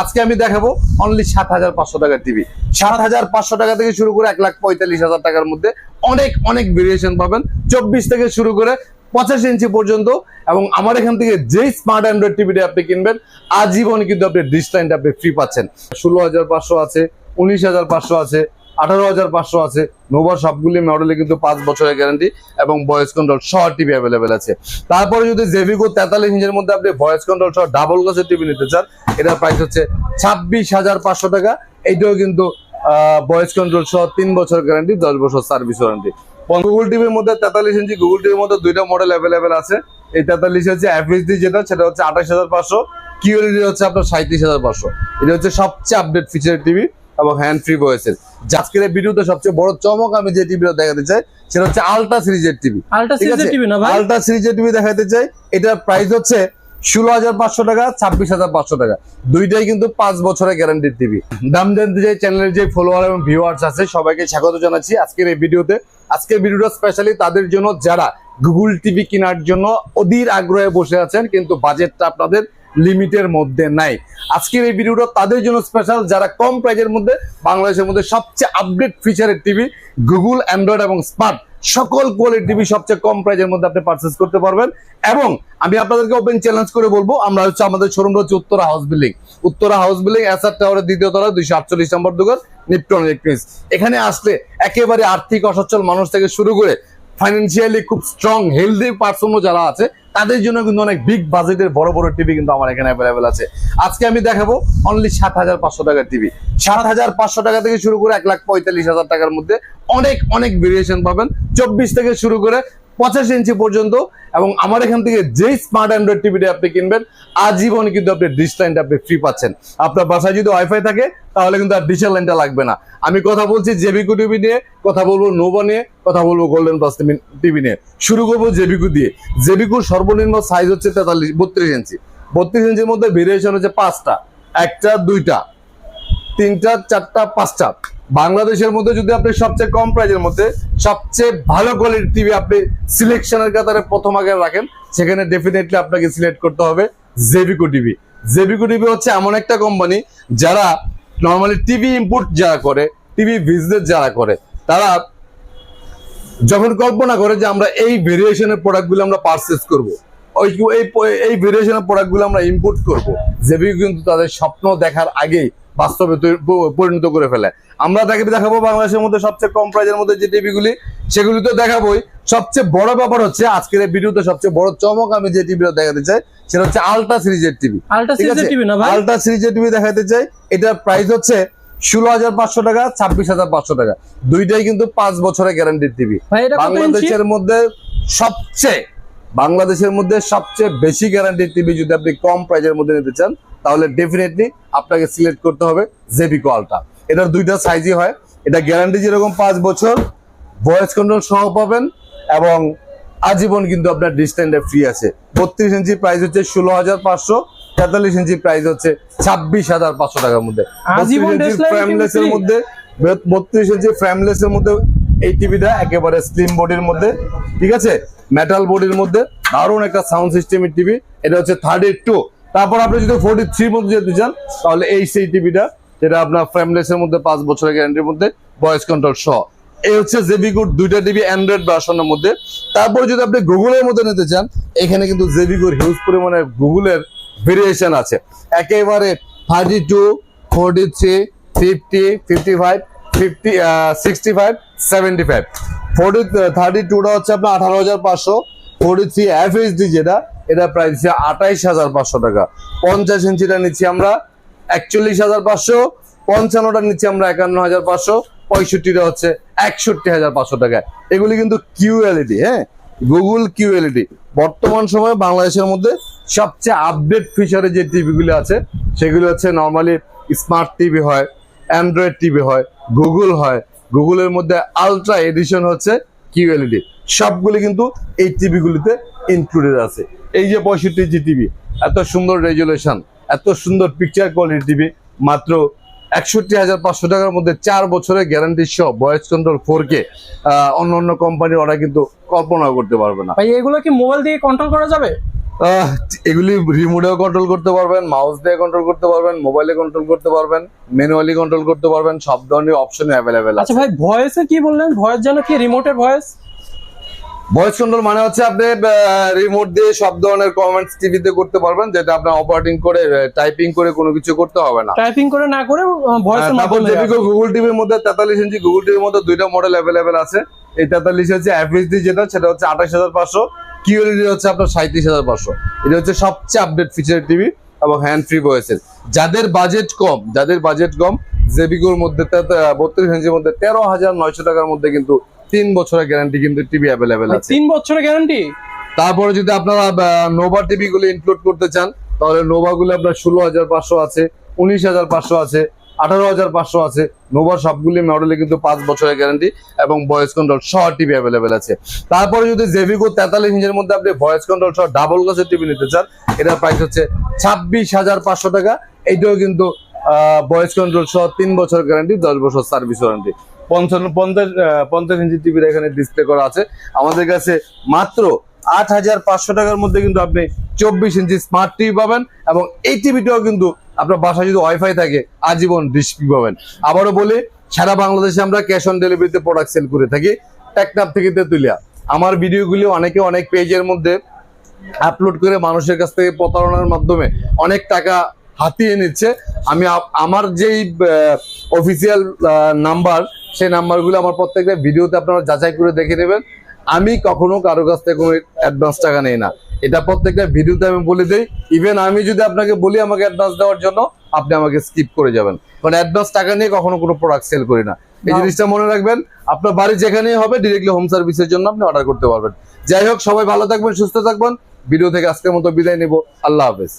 আজকে আমি দেখাবো অনলি সাত হাজার পাঁচশো টাকার টিভি সাত হাজার পাঁচশো টাকা থেকে শুরু করে এক লাখ পঁয়তাল্লিশ হাজার টাকার মধ্যে অনেক অনেক ভেরিয়েশন পাবেন। চব্বিশ থেকে শুরু করে পঁচাশি ইঞ্চি পর্যন্ত এবং আমার এখান থেকে যেই স্মার্ট অ্যান্ড্রয়েড টিভিটা আপনি কিনবেন, আজীবন কিন্তু আপনি ডিসলাইনটা আপনি ফ্রি পাচ্ছেন। ষোলো হাজার পাঁচশো আছে, উনিশ হাজার পাঁচশো আছে আঠারো হাজার পাঁচশো আছে। নোভা সবগুলি মডেলে কিন্তু পাঁচ বছরের গ্যারান্টি এবং ভয়েস কন্ট্রোল সহ টিভি অ্যাভেলেবেল আছে। তারপরে যদি জেভিগো তেতাল্লিশ ইঞ্চের মধ্যে আপনি ভয়েস কন্ট্রোল সহ ডাবল গ্লাসের টিভি নিতে চান, এটার প্রাইস হচ্ছে ছাব্বিশ হাজার পাঁচশো টাকা। এইটাও কিন্তু ভয়েস কন্ট্রোল সহ তিন বছর গ্যারান্টি দশ বছর সার্ভিস ওয়ারেন্টি গুগল টিভির মধ্যে তেতাল্লিশ ইঞ্চি গুগল টিভির মধ্যে দুইটা মডেল অ্যাভেলেবেল আছে। এই তেতাল্লিশ হচ্ছে এফএসডি যেটা, সেটা হচ্ছে আঠাশ হাজার পাঁচশো। কিউএলডি হচ্ছে আপনার সাঁত্রিশ হাজার পাঁচশো। এটা হচ্ছে সবচেয়ে আপডেট ফিচার টিভি এবং হ্যান্ড ফ্রি ভয়েসের আজকের এই ভিডিওতে সবচেয়ে বড় চমক আমি যে টিভিটা দেখাতে চাই সেটা হচ্ছে আলট্রা সিরিজের টিভি আলট্রা সিরিজের টিভি না ভাই? আলট্রা সিরিজের টিভি দেখাতে চাই এটার প্রাইস হচ্ছে ষোলো হাজার পাঁচশো টাকা ছাব্বিশ হাজার পাঁচশো টাকা। দুইটাই কিন্তু পাঁচ বছরের গ্যারান্টির টিভি দাম জানতে চাই চ্যানেলের যে ফলোয়ার এবং ভিউয়ার্স আছে সবাইকে স্বাগত জানাচ্ছি আজকের এই ভিডিওতে। আজকের ভিডিওটা স্পেশালি তাদের জন্য যারা গুগল টিভি কেনার জন্য অধীর আগ্রহে বসে আছেন কিন্তু বাজেটটা আপনাদের লিমিটের মধ্যে নাই। আজকের এই ভিডিওটা তাদের জন্য স্পেশাল যারা কম প্রাইজের মধ্যে, বাংলাদেশের মধ্যে সবচেয়ে আপডেট ফিচারের টিভি গুগল অ্যান্ড্রয়েড এবং স্মার্ট সকল কোয়ালিটি টিভি সবচেয়ে কম প্রাইজের মধ্যে আপনি পারচেস করতে পারবেন। এবং আমি আপনাদেরকে ওপেন চ্যালেঞ্জ করে বলব, আমরা হচ্ছে আমাদের শোরুম হচ্ছে Uttara house building Uttara house building SR টাওয়ারের দ্বিতীয় তলা দুইশো আটচল্লিশ নম্বর দোকান নিপটন ইলেকট্রনিক্স এখানে আসলে একেবারে আর্থিক অসচ্ছল মানুষ থেকে শুরু করে ফাইন্যান্সিয়ালি খুব স্ট্রং হেলদি পার্সনও যারা আছে, তাদের জন্য কিন্তু অনেক বিগ বাজেটের বড় বড় টিভি কিন্তু আমার এখানে অ্যাভেলেবেল আছে। আজকে আমি দেখাবো অনলি সাত হাজার পাঁচশো টাকার টিভি সাত হাজার পাঁচশো টাকা থেকে শুরু করে এক লাখ পঁয়তাল্লিশ হাজার টাকার মধ্যে অনেক অনেক ভেরিয়েশন পাবেন। চব্বিশ থেকে শুরু করে পঁচাশি ইঞ্চি পর্যন্ত এবং আমার এখান থেকে যেই স্মার্ট অ্যান্ড্রয়েড টিভিটা আপনি কিনবেন, আজীবন কিন্তু আপনি ডিশ লাইনটা আপনি ফ্রি পাচ্ছেন। আপনার বাসায় যদি ওয়াইফাই থাকে, তাহলে কিন্তু আর ডিশের লাইনটা লাগবে না। আমি কথা বলছি জেবিকু টিভি নিয়ে, কথা বলব নোভা নিয়ে, কথা বলব গোল্ডেন প্লাস টিভি নিয়ে। শুরু করব জেবিকু দিয়ে। জেবিকুর সর্বনিম্ন সাইজ হচ্ছে তেতাল্লিশ, বত্রিশ ইঞ্চি। বত্রিশ ইঞ্চির মধ্যে ভেরিয়েশন হচ্ছে পাঁচটা, একটা, দুইটা, তিনটা, চারটা, পাঁচটা। বাংলাদেশের মধ্যে যদি আপনি সবচেয়ে কম প্রাইজের মধ্যে সবচেয়ে ভালো কোয়ালিটির টিভি আপনি সিলেকশনের কাতারে প্রথম আগে রাখেন, সেখানে ডেফিনেটলি আপনাকে সিলেক্ট করতে হবে জেবিকো টিভি জেবিকো টিভি হচ্ছে এমন একটা কোম্পানি যারা নর্মালি টিভি ইম্পোর্ট যারা করে টিভি বিজনেস যারা করে, তারা যখন কল্পনা করে যে আমরা এই ভেরিয়েশনের প্রোডাক্টগুলো আমরা পারচেস করব, ওই এই এই ভেরিয়েশনের প্রোডাক্টগুলো আমরা ইম্পোর্ট করব যেগুলো কিন্তু তাদের স্বপ্ন দেখার আগেই বাস্তবে পরিণত করে ফেলে। আমরা তাকে দেখাবো বাংলাদেশের মধ্যে সবচেয়ে কম প্রাইজের মধ্যে যে টিভিগুলি সেগুলি তো দেখাবোই। সবচেয়ে বড় ব্যাপার হচ্ছে আজকের এই ভিডিওতে সবচেয়ে বড় চমক আমি যে টিভিটা দেখাতে চাই সেটা হচ্ছে আলট্রা সিরিজের টিভি আলট্রা সিরিজের টিভি দেখাতে চাই এটার প্রাইস হচ্ছে ষোলো হাজার পাঁচশো টাকা ছাব্বিশ হাজার পাঁচশো টাকা। দুইটাই কিন্তু পাঁচ বছরের গ্যারান্টির টিভি বাংলাদেশের মধ্যে সবচেয়ে বাংলাদেশের মধ্যে সবচেয়ে বেশি গ্যারান্টির টিভি যদি আপনি কম প্রাইজের মধ্যে নিতে চান তাহলে ডেফিনেটলি আপনাকে সিলেক্ট করতে হবে জেবিকো আলট্রা এটার দুইটা সাইজই হয়। এটা গ্যারান্টি যেরকম পাঁচ বছর ভয়েস কন্ট্রোল সহ পাবেন এবং আজীবন কিন্তু আপনার ডিস্টেন্টে ফ্রি আছে। বত্রিশ ইঞ্চি প্রাইস হচ্ছে ষোলো হাজার পাঁচশো তেতাল্লিশ ইঞ্চি প্রাইস হচ্ছে ছাব্বিশ হাজার পাঁচশো টাকার মধ্যে। ফ্রেমলেস এর মধ্যে বত্রিশ ইঞ্চি ফ্রেমলেস এর মধ্যে এই টিভিটা একেবারে স্লিম বডির মধ্যে ঠিক আছে? মেটাল বডির মধ্যে দারুণ একটা সাউন্ড সিস্টেমের টিভি এটা হচ্ছে থার্টি টু তারপর আপনি যদি ফোর্টি থ্রির মধ্যে যেতে চান তাহলে এই সেই টিভিটা যেটা আপনার ফ্রেমলেস এর মধ্যে পাঁচ বছরের গ্যারান্টির মধ্যে ভয়েস কন্ট্রোল সহ। এই হচ্ছে জেবিগুড দুইটা টিভি অ্যান্ড্রয়েড ভার্সনের মধ্যে। তারপর যদি আপনি গুগলের মধ্যে নিতে চান, এখানে কিন্তু জেবিগুর হিউজ পরিমাণে গুগলের ভেরিয়েশন আছে। একেবারে thirty two forty three fifty fifty five fifty sixty five seventy five forty thirty টুটা হচ্ছে আপনার আঠারো হাজার পাঁচশো। ফোর্টি থ্রি এফ এইচডি যেটা, এটা প্রাইস আঠাইশ হাজার পাঁচশো টাকা। পঞ্চাশ ইঞ্চিটা নিচ্ছি আমরা। একচল্লিশ হাজার পাঁচশো, পঞ্চান্নটা নিচ্ছি আমরা একান্ন হাজার পাঁচশো, পঁয়ষট্টিটা হচ্ছে একষট্টি হাজার পাঁচশো টাকা। এগুলি কিন্তু কিউএলইডি হ্যাঁ? গুগল কিউএলইডি বর্তমান সময়ে বাংলাদেশের মধ্যে সবচেয়ে আপডেট ফিচারে যে টিভিগুলি আছে, সেগুলি হচ্ছে নর্মালি স্মার্ট টিভি হয় অ্যান্ড্রয়েড টিভি হয় গুগল হয়। গুগলের মধ্যে আলট্রা এডিশন হচ্ছে কিউএলইডি সবগুলি কিন্তু এই টিভিগুলিতে ইনক্লুডেড আছে। এই যে পঁয়ষট্টি জি টিভি এত সুন্দর রেজুলেশন এত সুন্দর পিকচার কোয়ালিটি টিভি মাত্র একষট্টি হাজার পাঁচশো টাকার মধ্যে চার বছরের গ্যারান্টি সহ ভয়েস কন্ট্রোল ফোর কে অন্য অন্য কোম্পানি ওরা কিন্তু কল্পনা করতে পারবে না। ভাই এগুলো কি মোবাইল দিয়ে কন্ট্রোল করা যাবে? এগুলি রিমোটেও কন্ট্রোল করতে পারবেন মাউস দিয়ে কন্ট্রোল করতে পারবেন মোবাইলে কন্ট্রোল করতে পারবেন ম্যানুয়ালি কন্ট্রোল করতে পারবেন সব ধরনের অপশন অ্যাভেলেবেল আছে। আচ্ছা ভাই ভয়েসে কি বললেন? ভয়েস যেন কি রিমোটের ভয়েস ভয়েস কন্ট্রোল মানে হচ্ছে আপনি রিমোট দিয়ে সব ধরনের কমেন্টস টিভিতে করতে পারবেন যেটা আপনার অপারেটিং করে টাইপিং করে কোনো কিছু করতে হবে না। টাইপিং করে না করে ভয়েসের হ্যাঁ, তারপর যেদিকে গুগল টিভির মধ্যে তেতাল্লিশ ইঞ্চি গুগল টিভির মধ্যে দুইটা মডেল অ্যাভেলেবেল আছে। এই তেতাল্লিশ হচ্ছে এফএসডি যেটা সেটা হচ্ছে আঠাশ হাজার পাঁচশো। কিউএলডি হচ্ছে আপনার সাঁত্রিশ হাজার পাঁচশো। এটা হচ্ছে সবচেয়ে আপডেট ফিচার টিভি এবং হ্যান্ড ফ্রি ভয়েসের যাদের বাজেট কম যাদের বাজেট কম জেবিকোর মধ্যে বত্রিশ ইঞ্চির মধ্যে তেরো হাজার নয়শো টাকার মধ্যে কিন্তু তিন বছরের গ্যারান্টি কিন্তু টিভি অ্যাভেলেবেল আছে। তিন বছরের গ্যারান্টি তারপরে যদি আপনারা নোভা টিভি গুলো ইনক্লুড করতে চান তাহলে নোভা গুলো আপনার ষোলো হাজার পাঁচশো আছে উনিশ হাজার পাঁচশো আছে আঠারো হাজার পাঁচশো আছে। নোভা সবগুলি মডেলে কিন্তু পাঁচ বছরের গ্যারান্টি এবং ভয়েস কন্ট্রোল সহ টিভি অ্যাভেলেবেল আছে। তারপরে যদি জেভিকো তেতাল্লিশ ইঞ্চের মধ্যে আপনি ভয়েস কন্ট্রোল সহ ডাবল গ্লাসের টিভি নিতে চান এটার প্রাইস হচ্ছে ছাব্বিশ হাজার পাঁচশো টাকা। এইটাও কিন্তু ভয়েস কন্ট্রোল সহ তিন বছর গ্যারান্টি দশ বছর সার্ভিস ওয়ারেন্টি পঞ্চান্ন, পঞ্চাশ পঞ্চাশ ইঞ্চি টিভির এখানে ডিসপ্লে করা আছে। আমাদের কাছে মাত্র আট হাজার পাঁচশো টাকার মধ্যে কিন্তু আপনি চব্বিশ ইঞ্চি স্মার্ট টিভি পাবেন এবং এই টিভিটাও কিন্তু আপনার বাসায় যদি ওয়াইফাই থাকে, আজীবন ডিসপ্লে পাবেন। আবারও বলি, সারা বাংলাদেশে আমরা ক্যাশ অন ডেলিভারিতে প্রোডাক্ট সেল করে থাকি। টেকনাপ থেকে তেতুলিয়া। আমার ভিডিওগুলি অনেকে অনেক পেজের মধ্যে আপলোড করে মানুষের কাছ থেকে প্রতারণার মাধ্যমে অনেক টাকা হাতিয়ে নিচ্ছে। আমি আমার যেই অফিসিয়াল নাম্বার সেই নাম্বারগুলো আমার প্রত্যেকটা ভিডিওতে আপনারা যাচাই করে দেখে নেবেন। আমি কখনো কারও কাছ থেকে কোনো অ্যাডভান্স টাকা নেই না। এটা প্রত্যেকটা ভিডিওতে আমি বলে দিই। ইভেন আমি যদি আপনাকে বলি আমাকে অ্যাডভান্স দেওয়ার জন্য আপনি আমাকে স্কিপ করে যাবেন। কারণ অ্যাডভান্স টাকা নিয়ে কখনো কোনো প্রোডাক্ট সেল করি না। এই জিনিসটা মনে রাখবেন আপনার বাড়ি যেখানেই হবে ডিরেক্টলি হোম সার্ভিসের জন্য আপনি অর্ডার করতে পারবেন। যাই হোক সবাই ভালো থাকবেন সুস্থ থাকবেন। ভিডিও থেকে আজকের মতো বিদায় নিব। আল্লাহ হাফেজ।